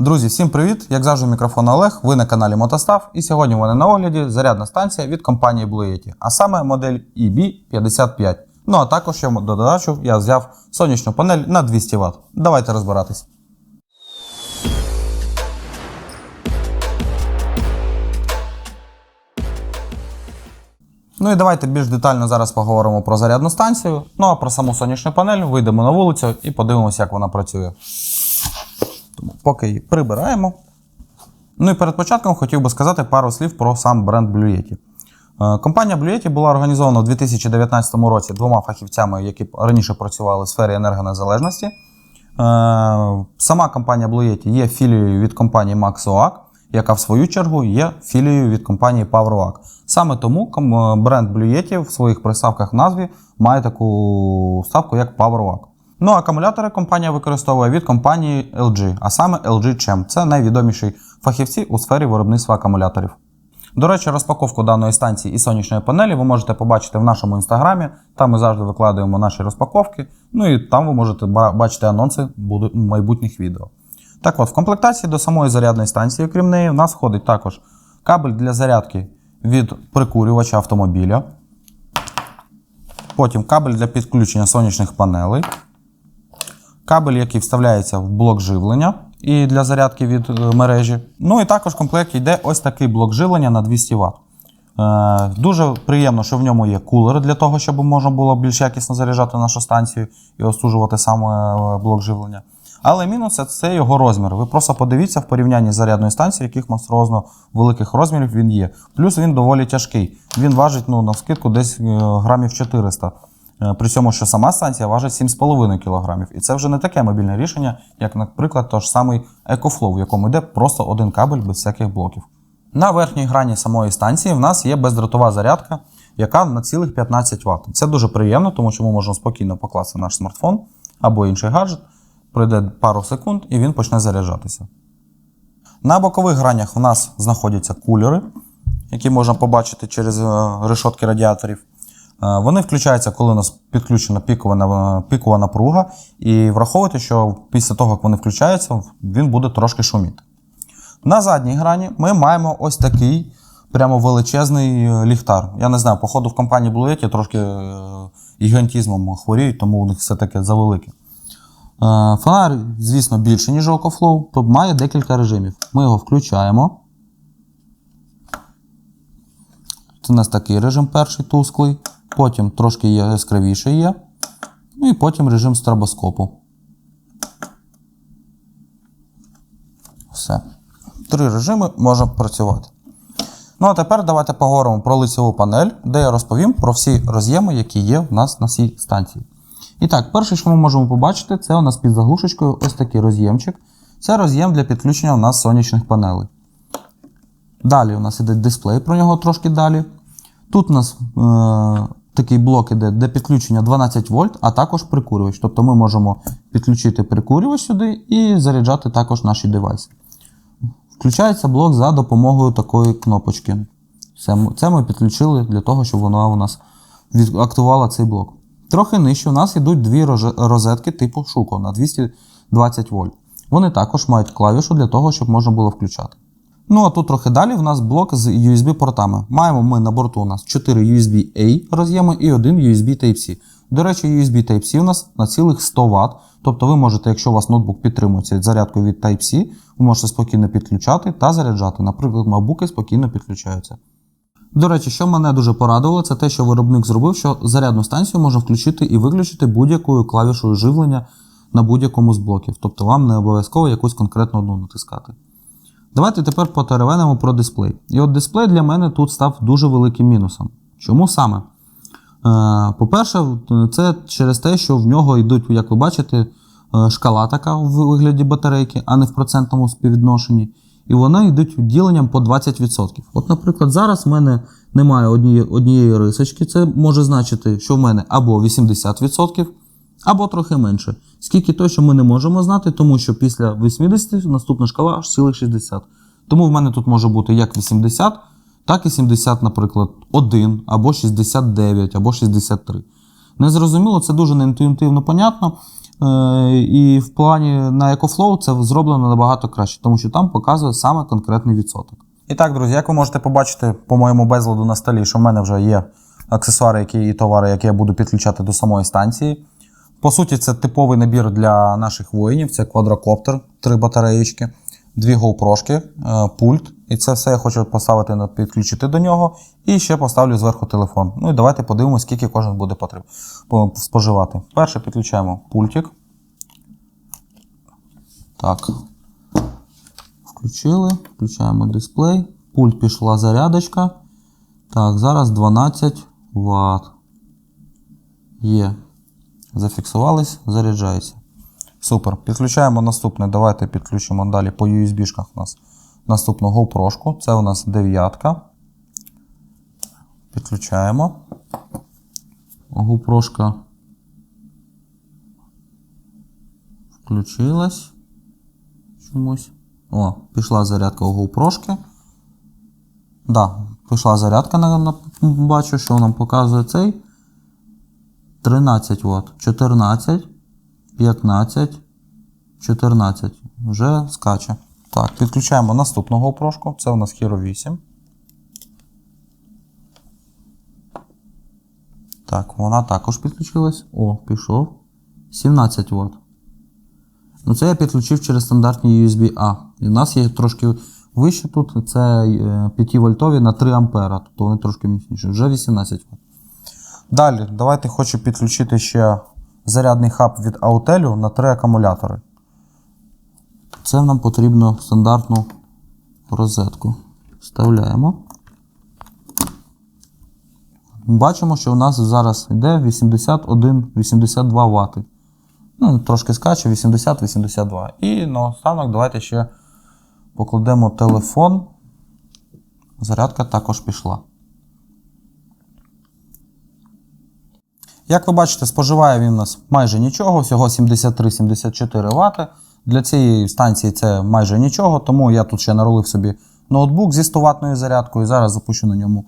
Друзі, всім привіт! Як завжди, мікрофон Олег. Ви на каналі Мотостав. І сьогодні у мене на огляді зарядна станція від компанії Blue Yeti, а саме модель E EB55. Ну а також ще до додачу я взяв сонячну панель на 200 Вт. Давайте розбиратись. Ну і давайте більш детально зараз поговоримо про зарядну станцію. Ну а про саму сонячну панель вийдемо на вулицю і подивимося, як вона працює. Тому поки її прибираємо. Ну і перед початком хотів би сказати пару слів про сам бренд Blue Yeti. Е, Компанія Blue Yeti була організована у 2019 році двома фахівцями, які раніше працювали в сфері енергонезалежності. Е, Сама компанія Blue Yeti є філією від компанії MaxOAC, яка в свою чергу є філією від компанії PowerOAC. Саме тому бренд Blue Yeti в своїх приставках в назві має таку ставку, як PowerOAC. Ну, акумулятори компанія використовує від компанії LG, а саме LG Chem. Це найвідоміші фахівці у сфері виробництва акумуляторів. До речі, розпаковку даної станції і сонячної панелі ви можете побачити в нашому інстаграмі. Там ми завжди викладаємо наші розпаковки. Ну і там ви можете бачити анонси майбутніх відео. Так от, в комплектації до самої зарядної станції, крім неї, в нас входить також кабель для зарядки від прикурювача автомобіля. Потім кабель для підключення сонячних панелей. Кабель, який вставляється в блок живлення і для зарядки від е, мережі. Ну і також в комплекті йде ось такий блок живлення на 200 Вт. Е, дуже приємно, що в ньому є кулери для того, щоб можна було більш якісно заряджати нашу станцію і остужувати саме блок живлення. Але мінус це- це його розмір. Ви просто подивіться в порівнянні з зарядною станцією, яких монструозно великих розмірів він є. Плюс він доволі тяжкий. Він важить ну, на скидку десь е, грамів 400. Е, При цьому, що сама станція важить 7,5 кг. І це вже не таке мобільне рішення, як, наприклад, той ж самий EcoFlow, в якому йде просто один кабель без всяких блоків. На верхній грані самої станції в нас є бездротова зарядка, яка на цілих 15 Вт. Це дуже приємно, тому що ми можемо спокійно покласти наш смартфон або інший гаджет, пройде пару секунд і він почне заряджатися. На бокових гранях в нас знаходяться кулери, які можна побачити через е, решотки радіаторів. Е, Вони включаються, коли у нас підключена пікова, пікова напруга, і враховуйте, що після того, як вони включаються, він буде трошки шуміти. На задній грані ми маємо ось такий прямо величезний е, ліхтар. Я не знаю, походу в компанії Blue Yeti трошки е, гігантізмом хворіють, тому у них все таке завелике. Е, Фонар, звісно, більше, ніж OcoFlow, то має декілька режимів. Ми його включаємо. Це у нас такий режим перший тусклий, потім трошки яскравіший є. Ну і потім режим стробоскопу. Все. Три режими можна працювати. Ну а тепер давайте поговоримо про лицеву панель, де я розповім про всі роз'єми, які є в нас на цій станції. І так, перше, що ми можемо побачити, це у нас під заглушечкою ось такий роз'ємчик. Це роз'єм для підключення у нас сонячних панелей. Далі у нас іде дисплей, про нього трошки далі. Тут у нас е, такий блок іде, де підключення 12 вольт, а також прикурювач. Тобто ми можемо підключити прикурювач сюди і заряджати також наші девайси. Включається блок за допомогою такої кнопочки. Це, ми підключили для того, щоб вона у нас актувала цей блок. Трохи нижче у нас йдуть дві розетки типу Шуко на 220 вольт. Вони також мають клавішу для того, щоб можна було включати. Ну а тут трохи далі в нас блок з USB-портами. Маємо ми на борту у нас 4 USB-A роз'єми і один USB Type-C. До речі, USB Type-C у нас на цілих 100 Вт. Тобто ви можете, якщо у вас ноутбук підтримується зарядкою від Type-C, ви можете спокійно підключати та заряджати. Наприклад, макбуки спокійно підключаються. До речі, що мене дуже порадувало, це те, що виробник зробив, що зарядну станцію можна включити і виключити будь-якою клавішою живлення на будь-якому з блоків. Тобто вам не обов'язково якусь конкретну одну натискати. Давайте тепер потеревенемо про дисплей. І от дисплей для мене тут став дуже великим мінусом. Чому саме? Е, По-перше, це через те, що в нього йдуть, як ви бачите, е, шкала така в вигляді батарейки, а не в процентному співвідношенні. І вони йдуть діленням по 20%. От, наприклад, зараз в мене немає однієї, однієї рисочки. Це може значити, що в мене або 80%, або трохи менше. Скільки точно ми не можемо знати, тому що після 80 наступна шкала аж цілих 60. Тому в мене тут може бути як 80, так і 70, наприклад, 1, або 69, або 63. Незрозуміло, це дуже неінтуїтивно понятно. Е, І в плані на EcoFlow це зроблено набагато краще, тому що там показує саме конкретний відсоток. І так, друзі, як ви можете побачити по моєму безладу на столі, що в мене вже є аксесуари які, і товари, які я буду підключати до самої станції. По суті, це типовий набір для наших воїнів: це квадрокоптер, три батареїчки, дві GoPro, е, пульт. І це все я хочу поставити на підключити до нього. І ще поставлю зверху телефон. Ну і давайте подивимося, скільки кожен буде потріб споживати. Перше підключаємо пультик. Так. Включили, включаємо дисплей. Пульт пішла зарядочка. Так, зараз 12 Вт. Є. Зафіксувались, заряджається. Супер. Підключаємо наступне. Давайте підключимо далі по USB-шках у нас наступну GoPro. Це у нас дев'ятка. Підключаємо. GoPro включилась. Чомусь. О, пішла зарядка у GoPro. Да, пішла зарядка, бачу, що нам показує цей. 13 Вт, 14, 15, 14. Вже скаче. Так, підключаємо наступну GoPro. Це у нас Hero 8. Так, вона також підключилась. О, пішов. 17 Вт. Ну, це я підключив через стандартні USB-A. І в нас є трошки вище тут. Це 5 вольтові на 3 ампера. Тобто вони трошки міцніші. Вже 18 Вт. Далі, давайте хочу підключити ще зарядний хаб від Autel на 3 акумулятори. Це нам потрібно стандартну розетку. Вставляємо. Бачимо, що у нас зараз йде 81-82 Вт. Ну, трошки скаче 80-82. І наостанок давайте ще покладемо телефон. Зарядка також пішла. Як ви бачите, споживає він у нас майже нічого, всього 73-74 Вт. Для цієї станції це майже нічого, тому я тут ще наролив собі ноутбук зі 100 ватною зарядкою. Зараз запущу на ньому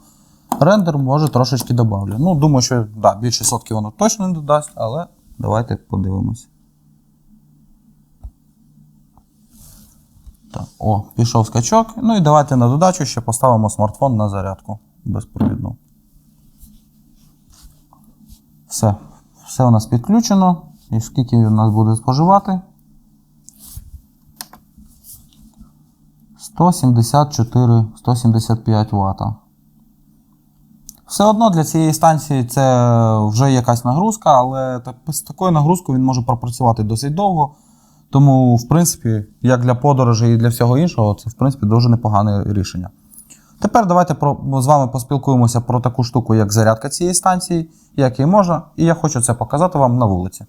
рендер, може трошечки добавлю. Ну, думаю, що да, більше сотки воно точно не додасть, але давайте подивимось. Так, о, пішов скачок. Ну і давайте на додачу ще поставимо смартфон на зарядку безпровідну. Все. Все у нас підключено. І скільки у нас буде споживати? 174-175 Вт. Все одно для цієї станції це вже якась нагрузка, але з такою нагрузкою він може пропрацювати досить довго. Тому, в принципі, як для подорожей і для всього іншого, це в принципі дуже непогане рішення. Тепер давайте про, з вами поспілкуємося про таку штуку, як зарядка цієї станції, як її можна, і я хочу це показати вам на вулиці.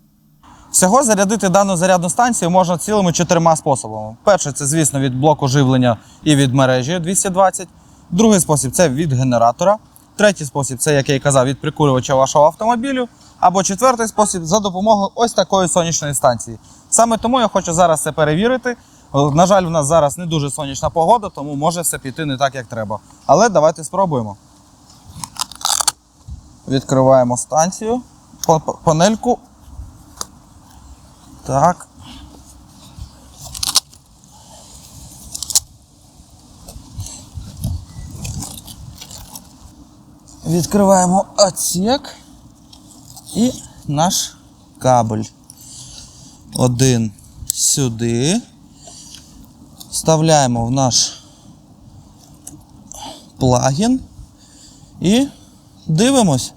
Всього зарядити дану зарядну станцію можна цілими чотирма способами. Перший це, звісно, від блоку живлення і від мережі 220. Другий спосіб це від генератора. Третій спосіб це, як я і казав, від прикурювача вашого автомобілю. Або четвертий спосіб за допомогою ось такої сонячної станції. Саме тому я хочу зараз це перевірити. На жаль, у нас зараз не дуже сонячна погода, тому може все піти не так, як треба. Але давайте спробуємо. Відкриваємо станцію, па- па- панельку. Так. Відкриваємо отсек і наш кабель. Один сюди. Вставляємо в наш плагін і дивимось.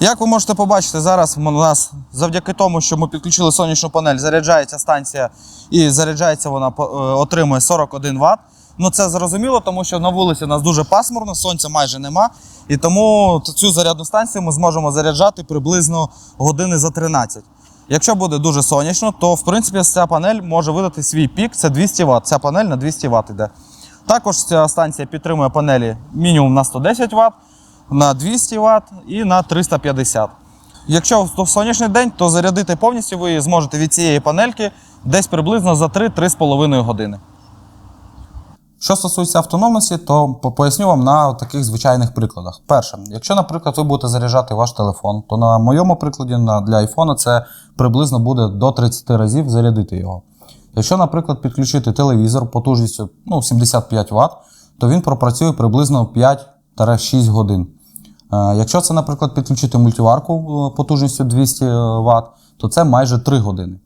Як ви можете побачити, зараз у нас завдяки тому, що ми підключили сонячну панель, заряджається станція і заряджається вона е, отримує 41 Вт. Ну це зрозуміло, тому що на вулиці у нас дуже пасмурно, сонця майже нема. І тому цю зарядну станцію ми зможемо заряджати приблизно години за 13. Якщо буде дуже сонячно, то в принципі ця панель може видати свій пік, це 200 Вт. Ця панель на 200 Вт йде. Також ця станція підтримує панелі мінімум на 110 Вт, на 200 Вт і на 350. Якщо в сонячний день, то зарядити повністю ви зможете від цієї панельки десь приблизно за 3-3,5 години. Що стосується автономності, то поясню вам на таких звичайних прикладах. Перше, якщо, наприклад, ви будете заряджати ваш телефон, то на моєму прикладі для iPhone це приблизно буде до 30 разів зарядити його. Якщо, наприклад, підключити телевізор потужністю ну, 75 Вт, то він пропрацює приблизно 5-6 годин. Е, Якщо це, наприклад, підключити мультиварку е, потужністю 200 Вт, то це майже 3 години.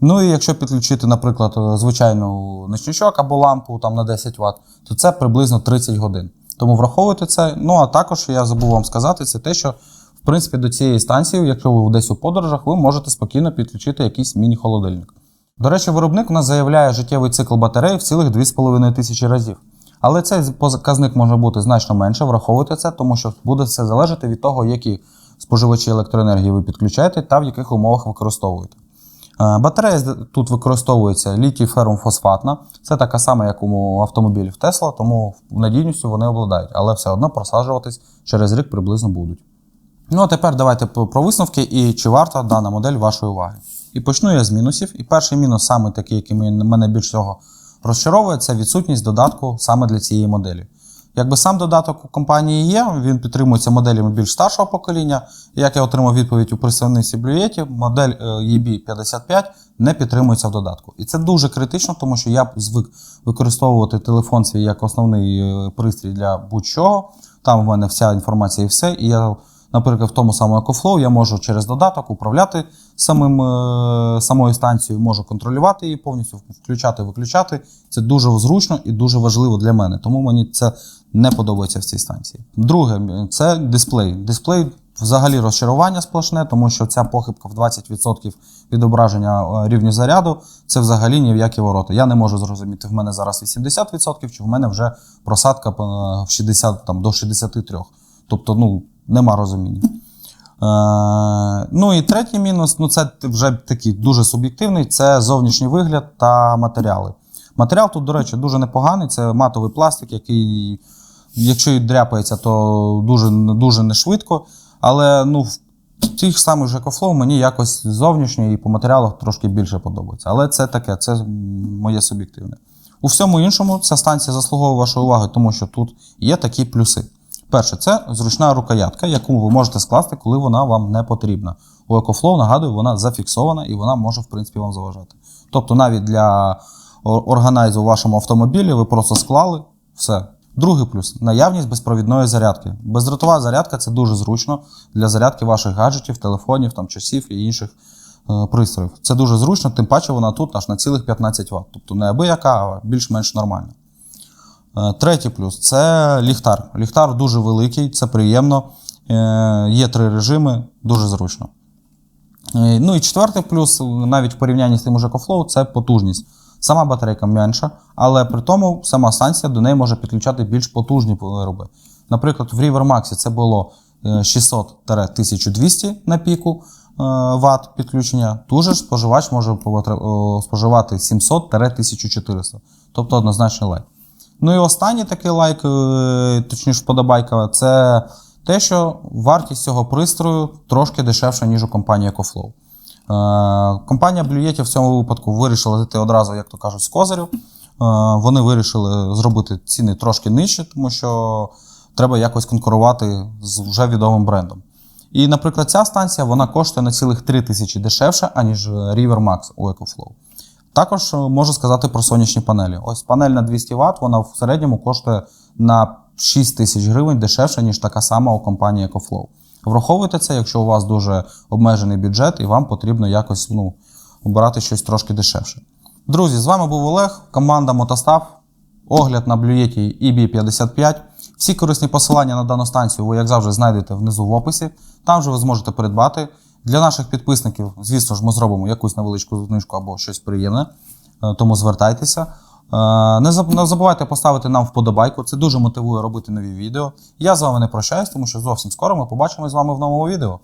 Ну і якщо підключити, наприклад, е, звичайну ночничок або лампу там, на 10 Вт, то це приблизно 30 годин. Тому враховуйте це. Ну а також я забув вам сказати, це те, що в принципі до цієї станції, якщо ви десь у подорожах, ви можете спокійно підключити якийсь міні-холодильник. До речі, виробник у нас заявляє життєвий цикл батареї в цілих 2,5 тисячі разів. Але цей показник може бути значно менше, враховуйте це, тому що буде все залежати від того, які споживачі електроенергії ви підключаєте та в яких умовах використовуєте. Е, Батарея тут використовується літій фосфатна. Це така сама, як у автомобілів Tesla, тому надійністю вони обладають, але все одно просаджуватись через рік приблизно будуть. Ну а тепер давайте про висновки і чи варта дана модель вашої уваги. І почну я з мінусів. І перший мінус, саме такий, який мен- мене більш всього розчаровує, це відсутність додатку саме для цієї моделі. Якби сам додаток у компанії є, він підтримується моделями більш старшого покоління. Як я отримав відповідь у представниці Блюєті, модель е, EB55 не підтримується в додатку. І це дуже критично, тому що я звик використовувати телефон свій як основний е, пристрій для будь-чого. Там в мене вся інформація і все. І я, наприклад, в тому самому EcoFlow я можу через додаток управляти самим, е, самою станцією, можу контролювати її повністю, включати, виключати. Це дуже зручно і дуже важливо для мене. Тому мені це не подобається в цій станції. Друге, це дисплей. Дисплей взагалі розчарування сплошне, тому що ця похибка в 20% відображення е, рівню заряду це взагалі ні в які ворота. Я не можу зрозуміти, в мене зараз 80% чи в мене вже просадка е, в 60 там, до 63%. Тобто, ну, нема розуміння. Е, ну і третій мінус, ну це вже такий дуже суб'єктивний, це зовнішній вигляд та матеріали. Матеріал тут, до речі, дуже непоганий. Це матовий пластик, який, якщо і дряпається, то дуже, дуже не швидко. Але ну, в тих самих же EcoFlow мені якось зовнішньо і по матеріалах трошки більше подобається. Але це таке, це моє суб'єктивне. У всьому іншому ця станція заслуговує вашої уваги, тому що тут є такі плюси. Перше, це зручна рукоятка, яку ви можете скласти, коли вона вам не потрібна. У EcoFlow, нагадую, вона зафіксована і вона може, в принципі, вам заважати. Тобто, навіть для органайзу у вашому автомобілі ви просто склали все. Другий плюс наявність безпровідної зарядки. Бездротова зарядка це дуже зручно для зарядки ваших гаджетів, телефонів, там, часів і інших е, пристроїв. Це дуже зручно, тим паче вона тут аж на цілих 15 Вт. Тобто не абияка, а більш-менш нормальна. Е, Третій плюс це ліхтар. Ліхтар дуже великий, це приємно. Е, Є три режими, дуже зручно. Е, Ну і четвертий плюс, навіть в порівнянні з тим же EcoFlow, це потужність. Сама батарейка менша, але при тому сама станція до неї може підключати більш потужні вироби. Наприклад, в River Max це було е, 600-1200 на піку Вт підключення. Тут же споживач може споживати 700-1400, тобто однозначний лайк. Ну і останній такий лайк, е, точніше вподобайка, це те, що вартість цього пристрою трошки дешевша, ніж у компанії EcoFlow. Е, Компанія Yeti в цьому випадку вирішила йти одразу, як то кажуть, з козирю. Е, Вони вирішили зробити ціни трошки нижче, тому що треба якось конкурувати з вже відомим брендом. І, наприклад, ця станція вона коштує на цілих 3 тисячі дешевше, аніж River Max у EcoFlow. Також е, можу сказати про сонячні панелі. Ось панель на 200 Вт, вона в середньому коштує на 6 тисяч гривень дешевше, ніж така сама у компанії EcoFlow. Враховуйте це, якщо у вас дуже обмежений бюджет і вам потрібно якось ну, обирати щось трошки дешевше. Друзі, з вами був Олег, команда Мотостав, огляд на Yeti EB55. Всі корисні посилання на дану станцію ви, як завжди, знайдете внизу в описі. Там же ви зможете придбати. Для наших підписників, звісно ж, ми зробимо якусь невеличку знижку або щось приємне, е, тому звертайтеся. Е, Не забувайте поставити нам вподобайку, це дуже мотивує робити нові відео. Я з вами не прощаюсь, тому що зовсім скоро ми побачимось з вами в новому відео.